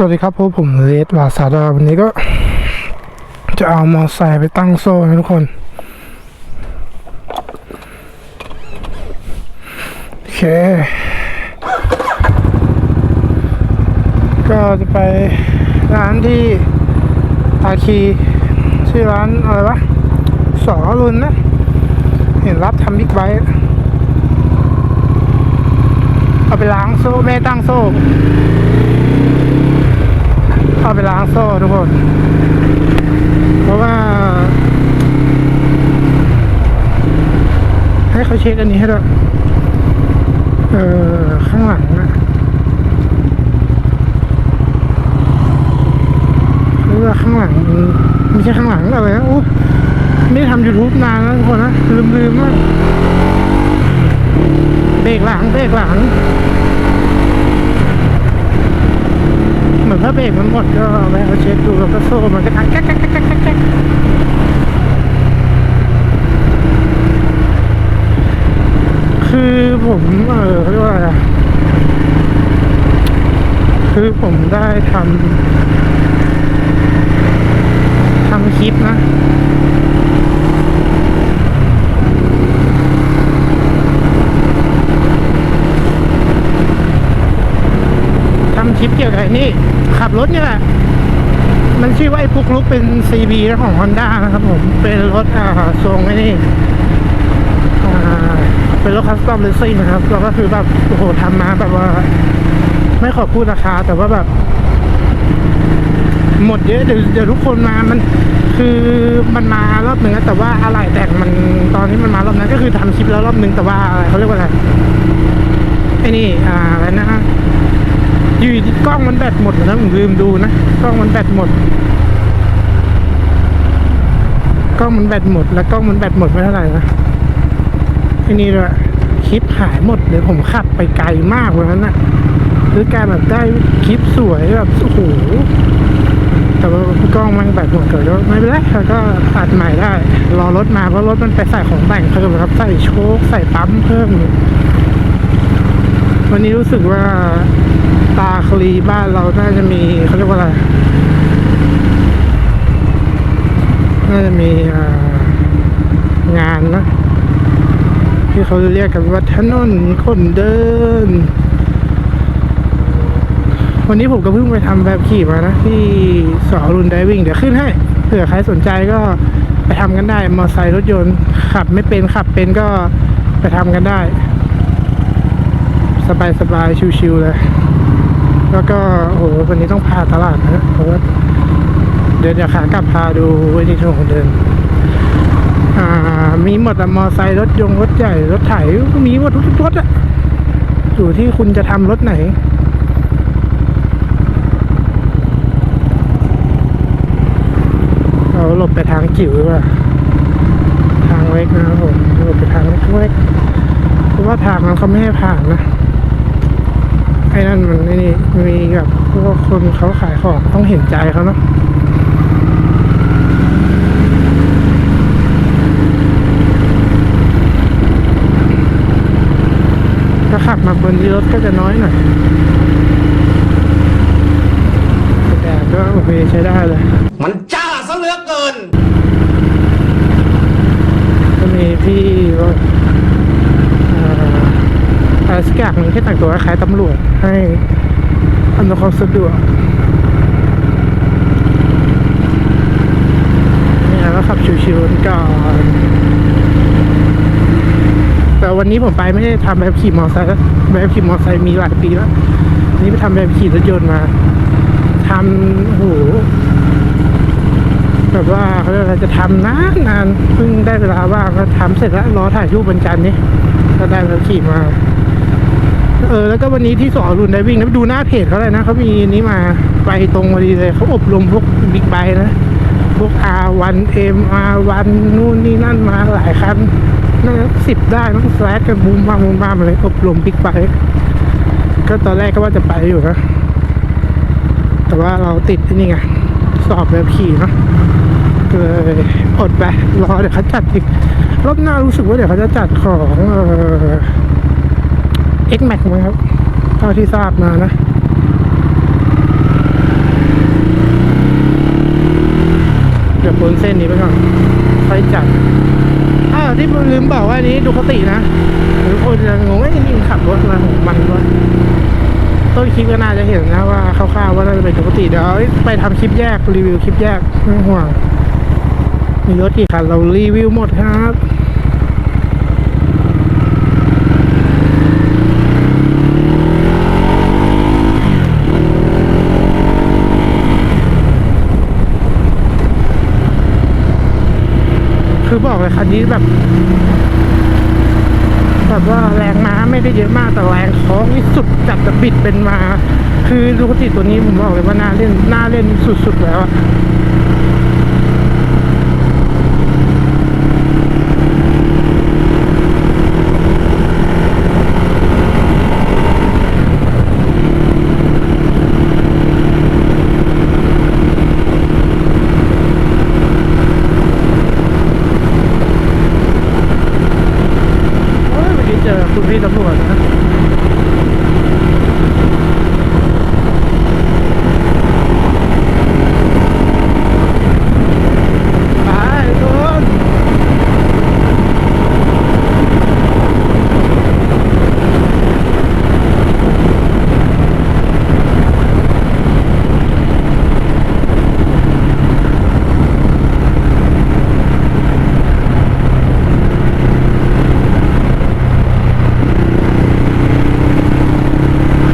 สวัสดีครับพวกผมเลสลาซาดาวันนี้ก็ จะเอามอไซค์ไปตั้งโซ่นะทุกคน โอเค ก็จะไปร้านที่ตาคีชื่อร้านอะไรวะสอรุนนะ เห็นรับทำบิ๊กไบค์เอาไปล้างโซ่ แม่ตั้งโซ่ เข้าไปล้างโซ่ทุกคน เพราะว่า ให้เขาเช็คอันนี้ให้ด้วยเออข้างหลังอะหรือว่าข้างหลังมันไม่ใช่ข้างหลังอะไรนะอู้ไม่ทำยูทูบนานแล้วทุกคนนะลืมลืมๆมากเบรกหลังเบรกหลัง เหมือน ถ้าเบรกมันหมดก็เอาไปเอาเช็คดูแล้วก็โซ่มันก็ทักแก๊กแก๊กแก๊กแก๊กคือผมเออเรียกว่าอะไรคือผมได้ทำทำคลิปนะทำคลิปเกี่ยวกับไอ้นี่ ขับรถเนี่ยแหละ มันชื่อว่าไอ้พุกลุกเป็น CB นะของ Honda นะครับผม เป็นรถอ่าทรงไอ้นี่อ่าเป็นรถคัสตอมเลสซิ่งนะครับ แล้วก็คือแบบโอ้โหทำมาแบบว่า ไม่ขอพูดราคา แต่ว่าแบบ หมดเยอะเดี๋ยวเดี๋ยวทุกคนมามันคือมันมารอบหนึ่งแต่ว่าอะไรแต่มันตอนนี้มันมารอบนั้นก็คือทำคลิปแล้วรอบหนึ่งแต่ว่าอะไรเขาเรียกว่าอะไรไอ้นี่ อ่าอะไรนะ อยู่ดีกล้องมันแบตหมดนะผมลืมดูนะกล้องมันแบตหมดกล้องมันแบตหมด แล้วกล้องมันแบตหมดไม่เท่าไหร่นะไอ้นี่ด้วยคลิปหายหมดเลยผมขับไปไกลมากวันนั้นนะหรือการแบบได้คลิปสวยแบบโอ้โหแต่ว่ากล้องมันแบตหมดเกิดไม่เป็นไรแล้วก็อัดใหม่ได้ รอรถมาเพราะรถมันไปใส่ของแต่งเพิ่มครับใส่โชคใส่ปั๊มเพิ่ม วันนี้รู้สึกว่า ตาคลีบ้านเราน่าจะมีเขาเรียกว่าอะไร น่าจะมีงานนะ ที่เขาเรียกกันว่าถนนคนเดิน วันนี้ผมก็เพิ่งไปทำแบบขี่มานะ ที่สอรุนไดวิ่งเดี๋ยวขึ้นให้เผื่อใครสนใจก็ไปทำกันได้ มอเตอร์ไซค์รถยนต์ ขับไม่เป็นขับเป็นก็ไปทำกันได้ สบายๆชิวๆเลย แล้วก็โอ้โหวันนี้ต้องพาตลาดนะเพราะว่าเดี๋ยวจะขากลับพาดูไว้ที่ถนนเดิน อ่า มีหมดอะมอไซค์รถยงรถใหญ่ รถไถมีหมดทุกรถอะอยู่ที่คุณจะทำรถไหนเราหลบไปทางจิ๋วดีกว่าทางเล็กนะครับผมหลบไปทางเล็กๆเพราะว่าทางนั้นเขาไม่ให้ผ่านนะ อ้นั่นมันไอ้นี่มีแบบพวกคนเขาขายของต้องเห็นใจเขาเนาะถ้าขับมาบนที่รถก็จะน้อยหน่อยแต่ก็โอเคใช้ได้เลย มันจ้าซะเหลือเกิน ก็มีพี่ว่าเอ่อ ไรสักอย่างหนึ่งที่แต่งตัวคล้ายตำรวจให้อำนวยความสะดวกนี่แล้วขับชิวๆกันก่อน แต่วันนี้ผมไปไม่ได้ทำแบบขี่มอเตอร์ไซค์แล้วแบบขี่มอเตอร์ไซค์มีหลายปีแล้วอันนี่ไปทำแบบขี่รถยนต์มาทำโหแบบว่าเขาเรียกอะไรจะทำนานนานเพิ่งได้เวลาว่างก็ทำเสร็จแล้วรอถ่ายรูปบนจันทร์นี้ก็ได้แล้วขี่มา เออแล้วก็วันนี้ที่สอนรุ่นได้วิ่งนะดูหน้าเพจเขาเลยนะเขามีนี้มาไปตรงพอดีเลยเขาอบรมพวกบิ๊กไบค์นะพวก R1 M R1 นู่นนี่นั่นมาหลายคันน่าสิบได้ต้องแฟลชกันมุมบ้างมุมบ้างมาเลยอบรมบิ๊กไบค์ก็ตอนแรกก็ว่าจะไปอยู่นะแต่ว่าเราติดที่นี่ไงสอบแบบขี่เนาะก็เลยอดไปรอเดี๋ยวเขาจัดอีกรอบหน้ารู้สึกว่าเดี๋ยวเขาจะจัดของเออ X Max มั้งครับเท่าที่ทราบมานะเดี๋ยวพ้นเส้นนี้ไปก่อนไฟจัดอ้าวที่ลืมบอกว่านี้ดูคตินะทุกคนจะงงไอ้นี่ขับรถมาของมันวะต้นคลิปก็น่าจะเห็นนะว่าคร่าวๆว่าน่าจะเป็นดูคติเดี๋ยวไปทำคลิปแยกรีวิวคลิปแยกไม่ห่วงมีรถกี่คันเรารีวิวหมดครับ คือบอกเลยคันนี้แบบ แบบว่าแรงม้าไม่ได้เยอะมากแต่แรงท้องนี่สุดจัดจะบิดเป็นมา คือดูคติตัวนี้ผมบอกเลยว่าน่าเล่นน่าเล่นสุดๆแล้วอะโอ้ยเมื่อกี้เจอคุณพี่ตำรวจนะ ไปทุกคน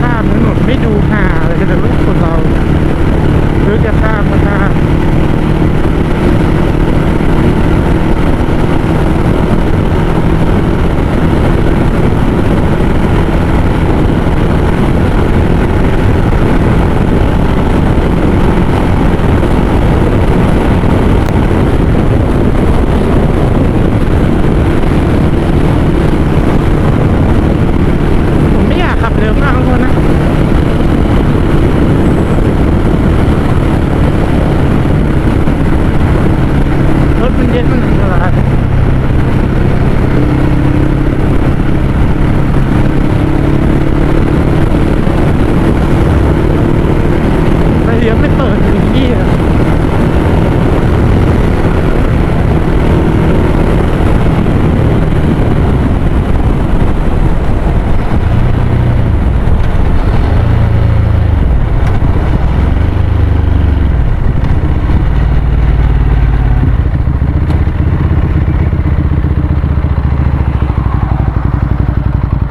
ข้ามถนนไม่ดูห่าเลยกันเลยคนเราหรือจะข้ามก็ข้าม ผมไม่อยากขับเร็วมากทุกคนนะ รถมันเยอะมันอันตรายไฟเลี้ ยวไม่เปิดอย่างนี้อะ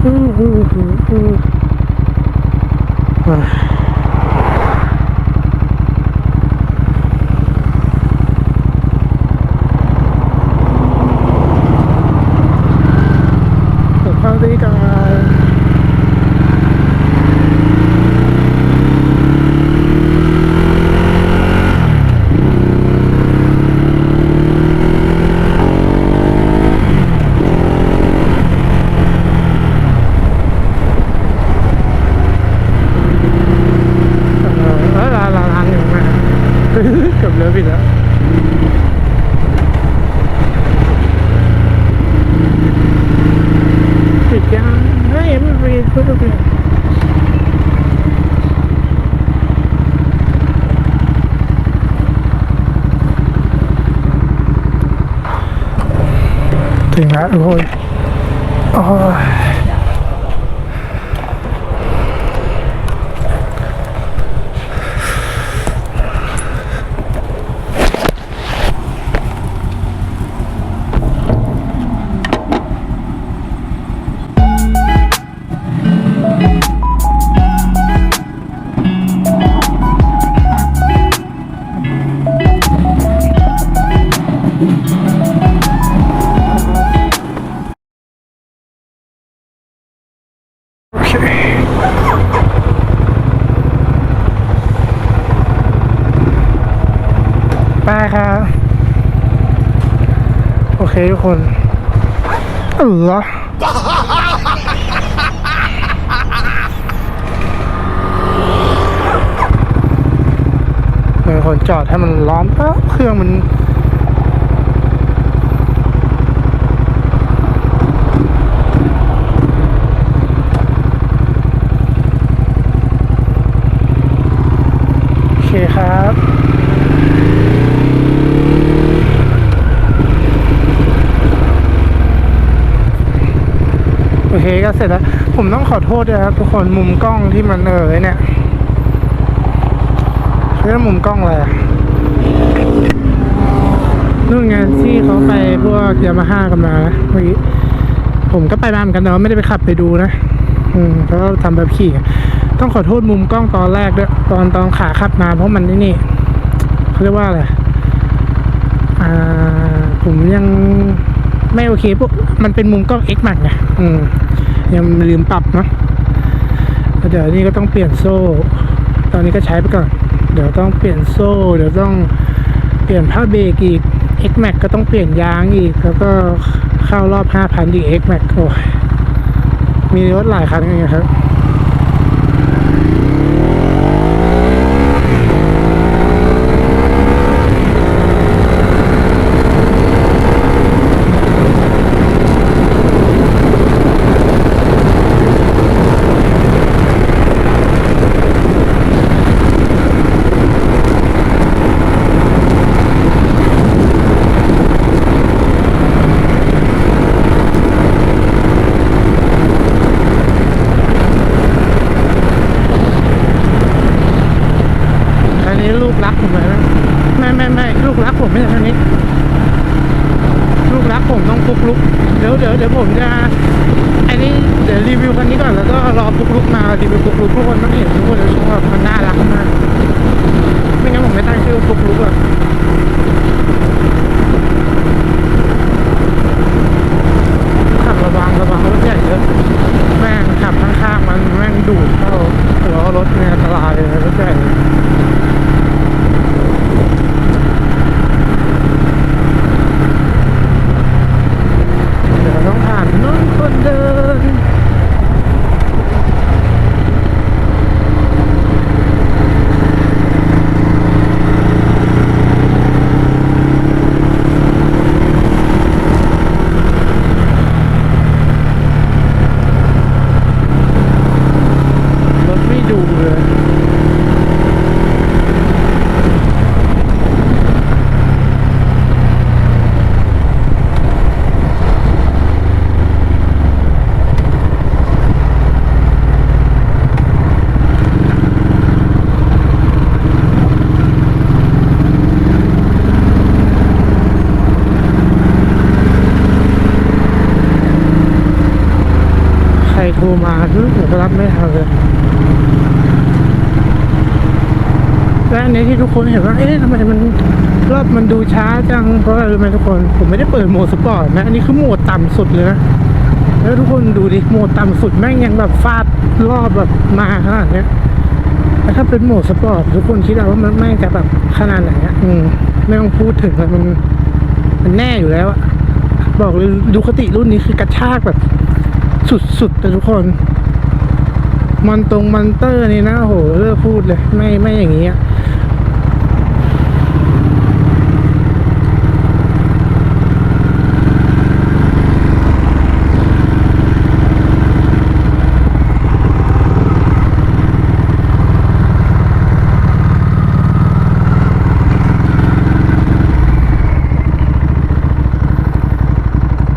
อู้หูหูหูอะสุขภาพดีกันเออเออลาลาลานหนึ่งมา เกือบเลือผิดแล้ว ปิดยังเฮ้ยไม่ปิดไม่ต้องปิด ถึงแล้ ไปครับ โอเคทุกคนเออเออคนจอดให้มันร้อนปั๊บเครื่องมันโอเคครับ โอเทก็เสร็จแล้ว ผมต้องขอโทษด้วยครับทุกคนมุมกล้องที่มันเออเนี่ยเรื่องมุมกล้องอะไรอะนู่นไงที่เขาไปพวกยามาฮ่ากันมาเมื่อกี้ผมก็ไปมาเหมือนกันแต่ว่าไม่ได้ไปขับไปดูนะ อืมเขาก็ทำแบบขี่ ต้องขอโทษมุมกล้องตอนแรกด้วยตอนตอนขาขับมาเพราะมันนี่นี่เขาเรียกว่าอะไรอ่า ผมยังไม่โอเคพวกมันเป็นมุมกล้อง X Max ไงอืม ยังลืมปรับเนาะแล้วเดี๋ยวนี้ก็ต้องเปลี่ยนโซ่ ตอนนี้ก็ใช้ไปก่อน เดี๋ยวต้องเปลี่ยนโซ่ เดี๋ยวต้องเปลี่ยนผ้าเบรกอีก X Max ก็ต้องเปลี่ยนยางอีก แล้วก็เข้ารอบ 5,000 อีก X Max โอ้ยมีรถหลายคันไงครับ อันนี้ลูกรักผมเลยนะไม่ไม่ไม่ลูกรัก ผมไม่ใช่คันนี้ลูกรักผมต้องปุกลุกเดี๋ยวเดี๋ยวเดี๋ยวผมจะอันนี้เดี๋ยวรีวิวคันนี้ก่อนแล้วก็รอปุกลุกมารีวิวปุกลุกทุกคนต้องเห็นทุกคนจะชอบมันน่ารักมากไม่งั้นผมไม่ตั้งชื่อปุกลุกอะขับระวังระวังรถใหญ่เยอะแม่งขับข้างๆมันแม่งดูดเข้าหัวรถเนี่ยอันตรายเลยรถใหญ่ เดี๋ยวต้องผ่านน้องคนเดิน รถไม่ดูเลย ใครโทร มาคือผมก็รับไม่ทันเลยและอันนี้ที่ทุกคนเห็นว่า เอ๊ะทำไมมันรอบมันดูช้าจัง เพราะอะไรรู้ไหมทุกคน ผมไม่ได้เปิดโหมดสปอร์ตนะ อันนี้คือโหมดต่ำสุดเลยนะ แล้วทุกคนดูดิ โหมดต่ำสุดแม่งยังแบบฟาดรอบแบบมาขนาดเนี้ยแล้วถ้าเป็นโหมดสปอร์ตทุกคนคิดเอาว่ามันแม่งจะแบบขนาดไหนอะอืมไม่ต้องพูดถึงมันมันแน่อยู่แล้วอะบอกเลยดูคติรุ่นนี้คือกระชากแบบ สุดๆแต่ทุกคน มันตรงมันเตอร์นี่นะโหเลิกพูดเลย ไม่ไม่อย่างนี้อะ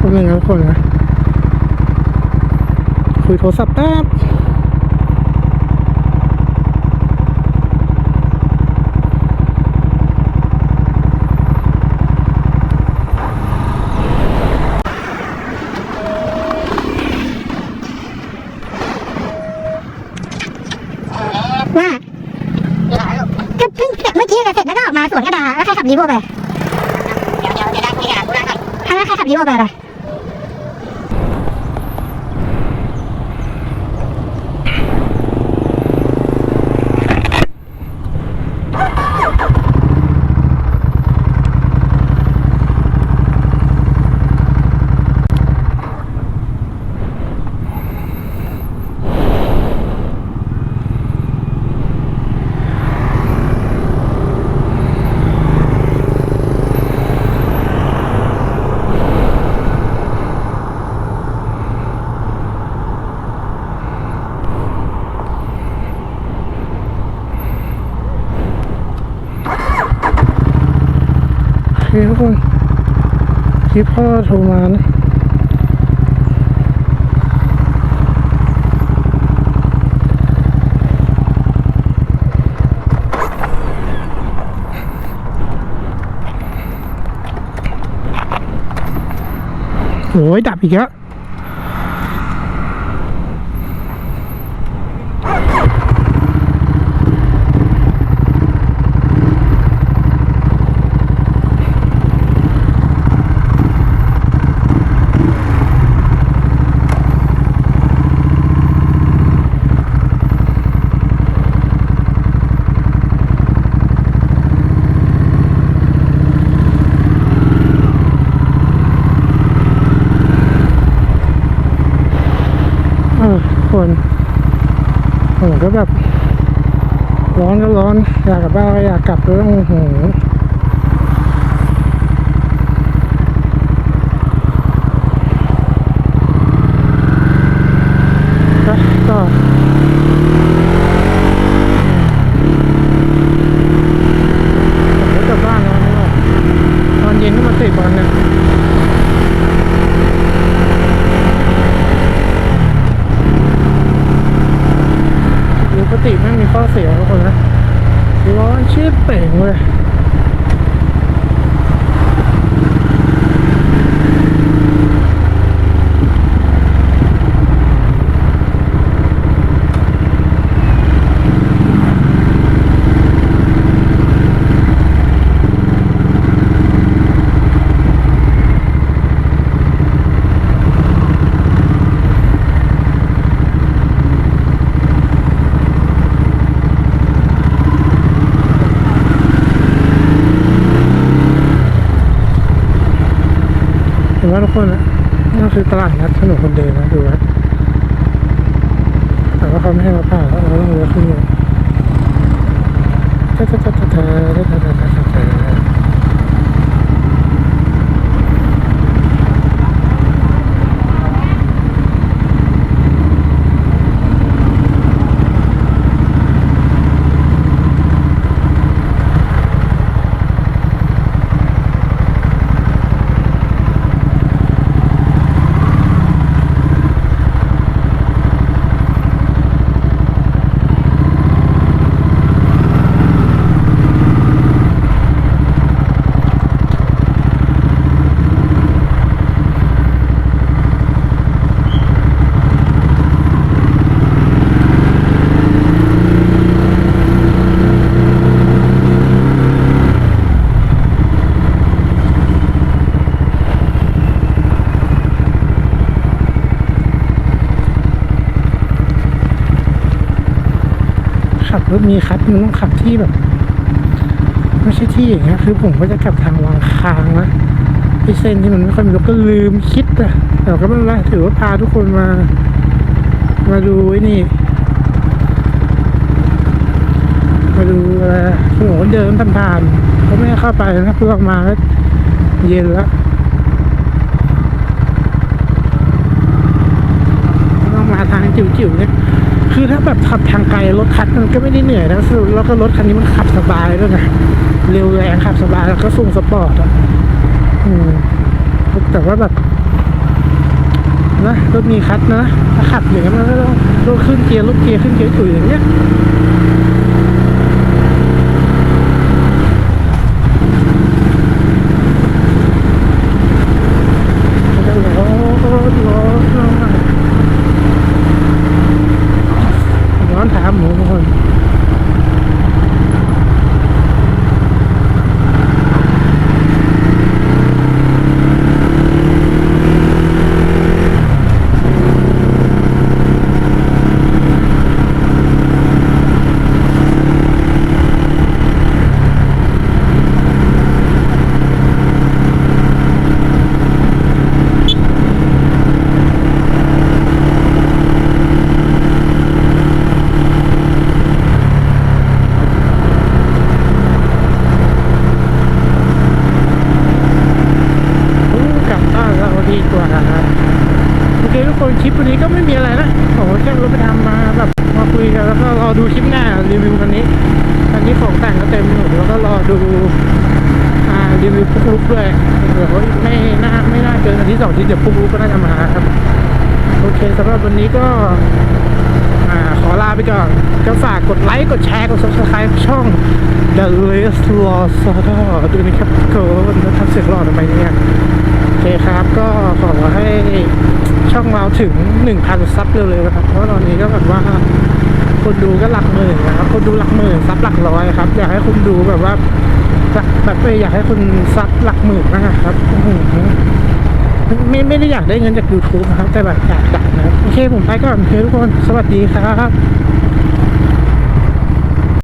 คนหนึ่งนะทุกคนนะ คุย โทรศัพท์แป๊บว่าก็เพิ่งเสร็จเมื่อกี้เสร็จแล้วก็ออกมาสวนกระดาษแล้วใครขับรีโวไป เดี๋ยวเดี๋ยวเดี๋ยวได้คุยกับผู้ร้านก่อนถ้าแล้วใครขับรีโวไปอะไร ที่พ่อโทรมานะโอ้ยดับอีกแล้ว ก็ร้อนอยากกลับบ้านก็อยากกลับแล้วโอ้โห นะทุกคนนะนี่คือตลาดนัดถนนคนเดินนะดูครัแต่ว่าเขาไม่ให้มาผ่านแล้วเราต้องเลี้ยวขึ้นเลยจ้าจ้าจ้าจ้าจ้าจ้าจ้า ขับรถมีคัดมันต้องขับที่แบบไม่ใช่ที่อย่างเงี้ยคือผมก็จะขับทางวางคางนะไอเส้นที่มันไม่ค่อยมีรถก็ลืมคิดอะแต่ก็ไม่เป็นไรถือว่าพาทุกคนมา มาดูไอ้นี่ มาดูอะไรถนนเดินผ่านๆเขาไม่ให้เข้าไปนะเพื่อออกมาเย็นแล้วต้องมาทางจิ๋วๆเนี่ย คือถ้าแบบขับทางไกลรถคันมันก็ไม่ได้เหนื่อยนะแล้วก็รถคันนี้มันขับสบายด้วยไงเร็วแรงขับสบายแล้วก็สูงสปอร์ตอะอืมแต่ว่าแบบนะรถมีคัดนะถ้าขับอย่างนี้มันก็ต้องรถขึ้นเกียร์รถเกียร์ขึ้นเกียร์ถุยอย่างเงี้ยมันก็ร้อนร้อนร้อนร้อนถามหมูทุกคน กลับบ้านเราดีกว่าโอเคทุกคนคลิปวันนี้ก็ไม่มีอะไรนะผมก็แค่รถไปทำมาแบบมาคุยกันแล้วก็รอดูคลิปหน้ารีวิวคันนี้คันนี้ของแต่งก็เต็มหมดแล้วก็รอดูอ่ารีวิวปุ๊กลุกด้วย เดี๋ยวไม่น่าไม่น่าเกินอาทิตย์สองอาทิตย์เดี๋ยวปุ๊กลุกก็น่าจะมาครับ โอเคสำหรับวันนี้ก็อขอลาไปก่อนก็ฝากกดไลค์ กดแชร์ กด subscribe ช่อง The List Lost ด้วยนะครับทุกคนแล้วทำเสียงหล่อทำไมเนี่ยโอเคครับก็ขอให้ถึงหนึ่งพันซับเร็วๆนะครับ เพราะตอนนี้ก็แบบว่าคนดูก็หลักหมื่นนะครับ คนดูหลักหมื่นซับหลักร้อยครับ อยากให้คุณดูแบบว่า หลักแบบเอออยากให้คุณซับหลักหมื่นนะครับไม่ไม่ได้อยากได้เงินจาก YouTube นะครับ แต่แบบอยากดังนะครับ โอเคผมไปก่อนโอเคทุกคน สวัสดีครับ